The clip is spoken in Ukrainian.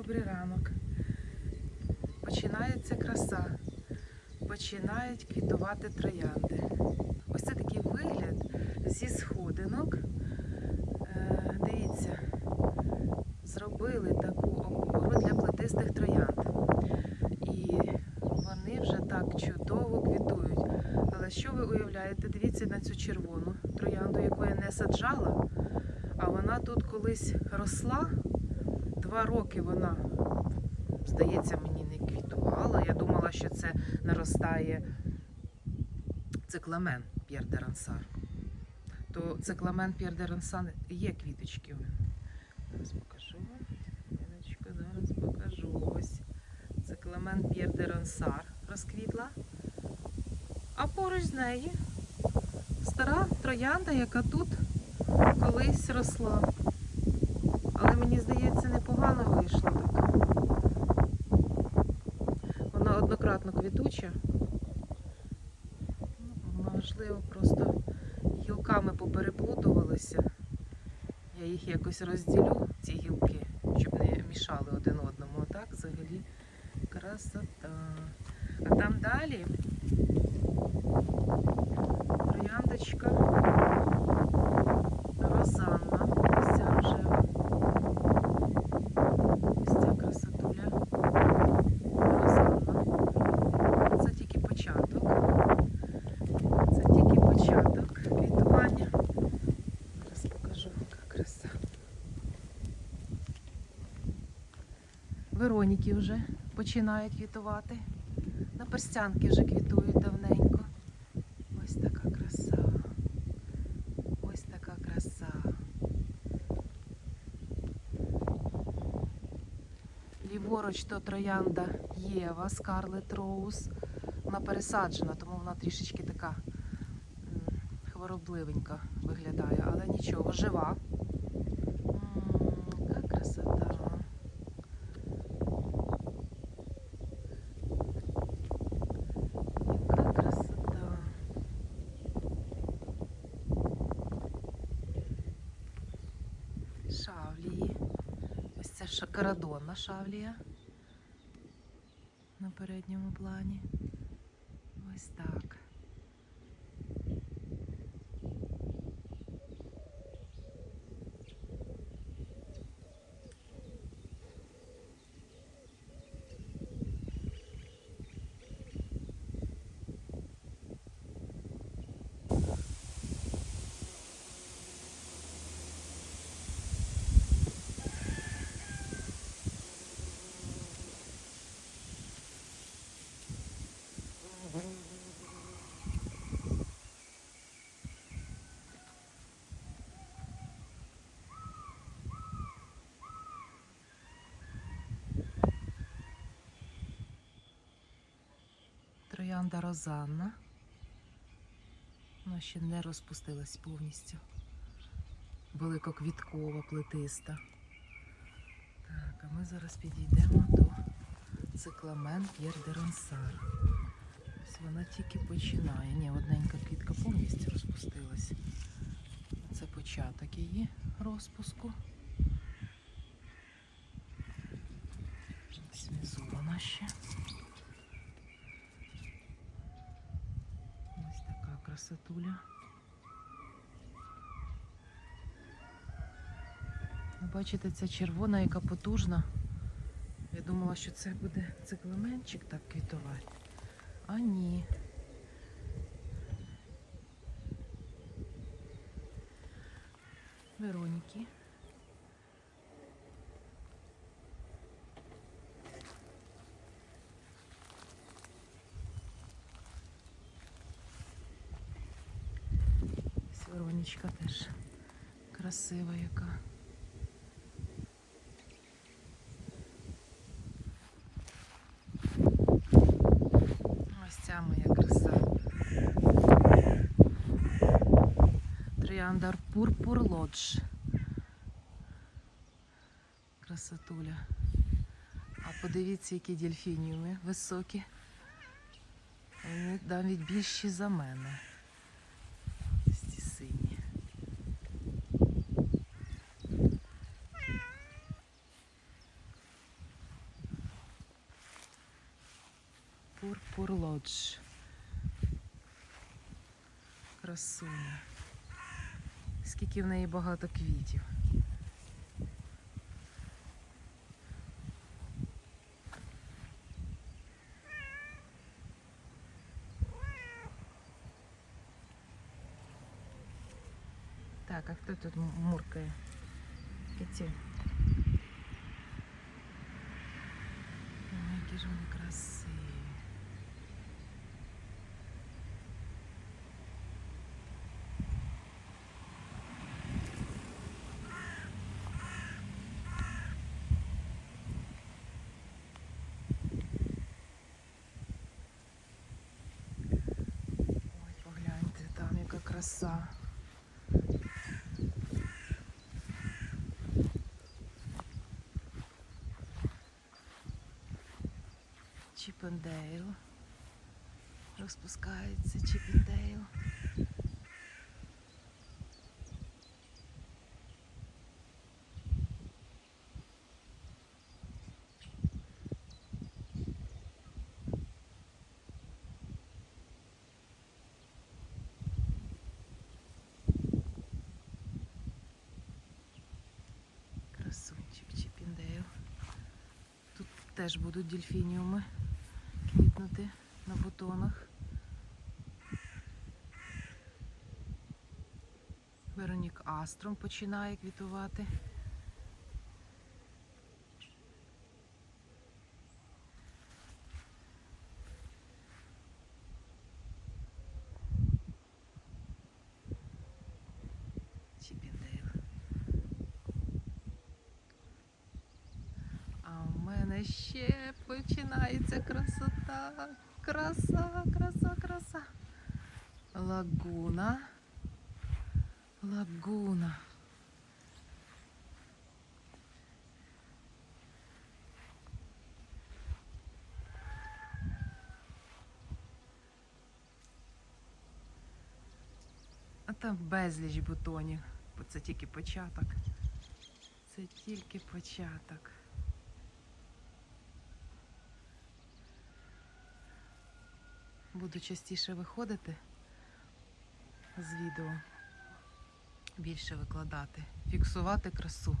добрий ранок. Починається краса. Починають квітувати троянди. Ось це такий вигляд зі сходинок. Е, дивіться, зробили таку опору для плетистих троянд. І вони вже так чудово квітують. Але що ви уявляєте? Дивіться на цю червону троянду, яку я не саджала. А вона тут колись росла. Два роки вона, здається, мені не квітувала. Я думала, що це наростає цикламен П'єр де Рансар. То цикламен П'єр де Рансар є квіточки. Зараз покажу вам. Хвилиночку, зараз покажу. Ось цикламен П'єр де Рансар розквітла. А поруч з нею стара троянда, яка тут колись росла. Але мені здається, непогано вийшло так. Вона однократно квітуча. Ну, Можливо, просто гілками попереплутувалися. Я їх якось розділю, ці гілки, щоб не мішали один одному. А так взагалі красота. А там далі трояндочка Розанна. Ось ця рожева. Ось ця красотуля. Розанна. Це тільки початок. Це тільки початок квітування. Зараз покажу, яка краса. Вероніки вже починають квітувати. Наперстянки вже квітують давненько. Ось така краса. Ось така краса. Ліворуч то троянда Єва Скарлет Роуз. Вона пересаджена, тому вона трішечки така хворобливенька виглядає, але нічого, жива. М, Яка красота. Яка красота. Шавлії. Шакарадонна шавлія на передньому плані. Ось так. Троянда Розанна. Вона ще не розпустилась повністю. Великоквіткова, плетиста. Так, а ми зараз підійдемо до цикламен П'єр де Ронсар. Ось вона тільки починає. Ні, одненька квітка повністю розпустилась. Це початок її розпуску. Вона ще. Ось така красотуля. Бачите, ця червона, яка потужна. Я думала, що це буде цикламенчик так квітувати. А ні. Вероніки. Ось теж красива яка. Ось ця моя краса. Трояндар Пурпур Лодж. Красотуля. А подивіться, які дельфініуми високі. Вони навіть більші за мене. Лодж. Красуня. Скільки в неї багато квітів. Так, а хто тут м- муркає? Киці. Ой, які ж вони красиві. Краса. Чіпендейл. Розпускається Чіпендейл. Теж будуть дельфініуми квітнути на бутонах. Веронік Астром починає квітувати. Чіпіндейл. А в мене ще починається красота. Краса, краса, краса. Лагуна. Лагуна. А там безліч бутонів, бо це тільки початок. Це тільки початок. Буду частіше виходити з відео, більше викладати, фіксувати красу.